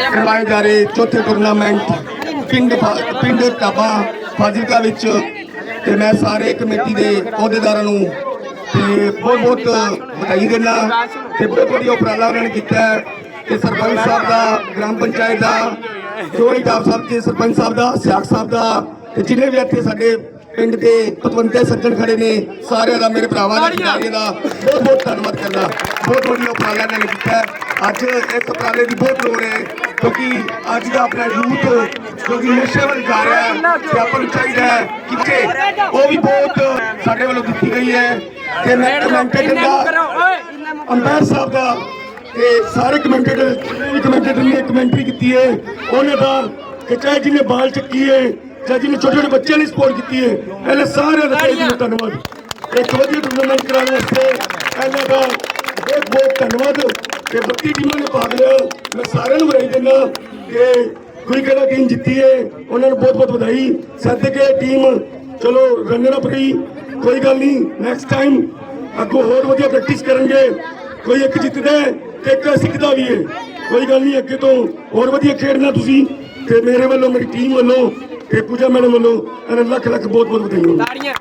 ਕਰਵਾਏ ਜਾ ਰਹੇ ਚੌਥੇ ਟੂਰਨਾਮੈਂਟ ਪਿੰਡ ਫਾ- ਪਿੰਡ ਟਾਬਾ ਫਾਜ਼ਿਲਕਾ ਵਿੱਚ। ਤੇ ਮੈਂ ਸਾਰੇ ਕਮੇਟੀ ਦੇ ਅਹੁਦੇਦਾਰਾਂ ਨੂੰ ਤੇ ਬਹੁਤ ਬਹੁਤ ਵਧਾਈ ਦਿੰਦਾ ਤੇ ਬਹੁਤ ਵਧੀਆ ਉਪਰਾਲਾ ਉਹਨਾਂ ਨੇ ਕੀਤਾ ਹੈ। ਤੇ ਸਰਪੰਚ ਸਾਹਿਬ ਦਾ, ਗ੍ਰਾਮ ਪੰਚਾਇਤ ਦਾ ਜੋੜੀ ਸਾਹਿਬ ਸਾਹਿਬ ਸਰਪੰਚ ਸਾਹਿਬ ਦਾ ਸਿਆਕ ਸਾਹਿਬ ਦਾ ਤੇ ਜਿੰਨੇ ਵੀ ਇੱਥੇ ਸਾਡੇ ਪਿੰਡ ਦੇ ਪਤਵੰਤੇ ਸੱਜਣ ਖੜੇ ਨੇ। ਸਾਰਿਆਂ ਦਾ ਮੇਰੇ ਭਰਾਵਾਂ ਦਾ ਖਿਡਾਰੀਆਂ ਦਾ ਬਹੁਤ ਬਹੁਤ ਧੰਨਵਾਦ ਕਰਦਾ ਬਹੁਤ ਵਧੀਆ ਉਪਰਾਲਾ ਇਹਨਾਂ ਨੇ ਕੀਤਾ। ਅੱਜ ਇਸ ਉਪਰਾਲੇ ਦੀ ਬਹੁਤ ਲੋੜ ਹੈ ਕਿਉਂਕਿ ਅੱਜ ਦਾ ਆਪਣਾ ਯੂਥ ਜੋ ਕਿ ਨਸ਼ੇ ਵੱਲ ਜਾ ਰਿਹਾ ਹੈ ਤੇ ਆਪਾਂ ਨੂੰ ਚਾਹੀਦਾ ਹੈ ਕਿ ਉਹ ਵੀ ਬਹੁਤ ਸਾਡੇ ਵੱਲੋਂ ਦਿੱਤੀ ਗਈ ਹੈ। ਤੇ ਮੈਂ ਕਮੈਂਟੇਟਰ ਦਾ ਅੰਬੈਰ ਸਾਹਿਬ ਦਾ ਤੇ ਸਾਰੇ ਕਮੈਂਟੇਟਰ ਕਮੈਂਟੇਟਰ ਨੇ ਕਮੈਂਟਰੀ ਕੀਤੀ ਹੈ ਉਹਨਾਂ ਦਾ ਕਿ ਚਾਹੇ ਜਿਹਨੇ ਬਾਲ ਚੱਕੀ ਹੈ ਚਾਹੇ ਜਿਹਨੇ ਛੋਟੇ ਛੋਟੇ ਬੱਚਿਆਂ ਲਈ ਸਪੋਰਟ ਕੀਤੀ ਹੈ। ਇਹਨਾਂ ਸਾਰਿਆਂ ਦਾ ਤਹਿ ਦਿਲੋਂ ਧੰਨਵਾਦ। ਇੱਕ ਵਧੀਆ ਟੂਰਨਾਮੈਂਟ ਕਰਾਉਣ ਵਾਸਤੇ ਇਹਨਾਂ ਦਾ ਬਹੁਤ ਬਹੁਤ ਧੰਨਵਾਦ। ਤੇ 32 ਟੀਮਾਂ ਨੇ ਭਾਗ ਲਿਆ। ਮੈਂ ਸਾਰਿਆਂ ਨੂੰ ਵਧਾਈ ਦਿੰਦਾ ਕਿ ਕੋਈ ਕਿਹੜਾ ਟੀਮ ਜਿੱਤੀ ਹੈ। ਉਹਨਾਂ ਨੂੰ ਬਹੁਤ ਬਹੁਤ ਵਧਾਈ। ਸਦਕੇ ਟੀਮ ਚਲੋ ਰਨਰ ਅਪ ਰਹੀ। ਕੋਈ ਗੱਲ ਨਹੀਂ ਨੈਕਸਟ ਟਾਈਮ ਅੱਗੋਂ ਹੋਰ ਵਧੀਆ ਪ੍ਰੈਕਟਿਸ ਕਰਾਂਗੇ ਕੋਈ ਇੱਕ ਜਿੱਤਦਾ ਤੇ ਇੱਕ ਸਿੱਖਦਾ ਵੀ ਹੈ। ਕੋਈ ਗੱਲ ਨਹੀਂ ਅੱਗੇ ਤੋਂ ਹੋਰ ਵਧੀਆ ਖੇਡਣਾ ਤੁਸੀਂ। ਤੇ ਮੇਰੇ ਵੱਲੋਂ ਮੇਰੀ ਟੀਮ ਵੱਲੋਂ ਇਹ ਪੂਜਾ ਮੈਡਮ ਵੱਲੋਂ ਇਹਨਾਂ ਨੂੰ ਲੱਖ ਲੱਖ ਬਹੁਤ ਬਹੁਤ ਵਧਾਈਆਂ